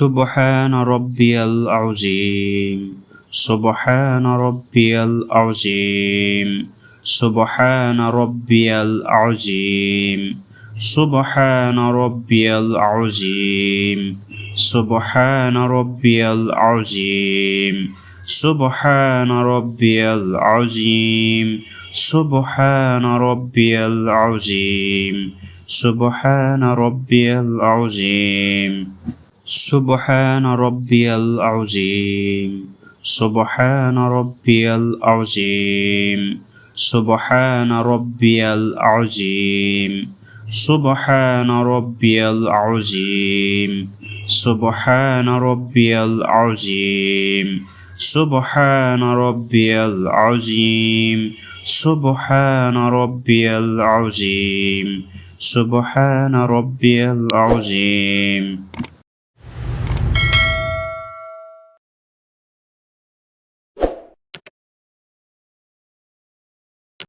سبحان ربي العظيم. سبحان ربي العظيم. سبحان ربي العظيم. سبحان ربي العظيم. سبحان ربي العظيم. سبحان ربي العظيم. سبحان ربي العظيم. سبحان ربي العظيم. سبحان ربي العظيم. سبحان ربي العظيم. سبحان ربي العظيم. سبحان ربي العظيم. سبحان ربي العظيم. سبحان ربي العظيم. سبحان ربي العظيم. سبحان ربي العظيم.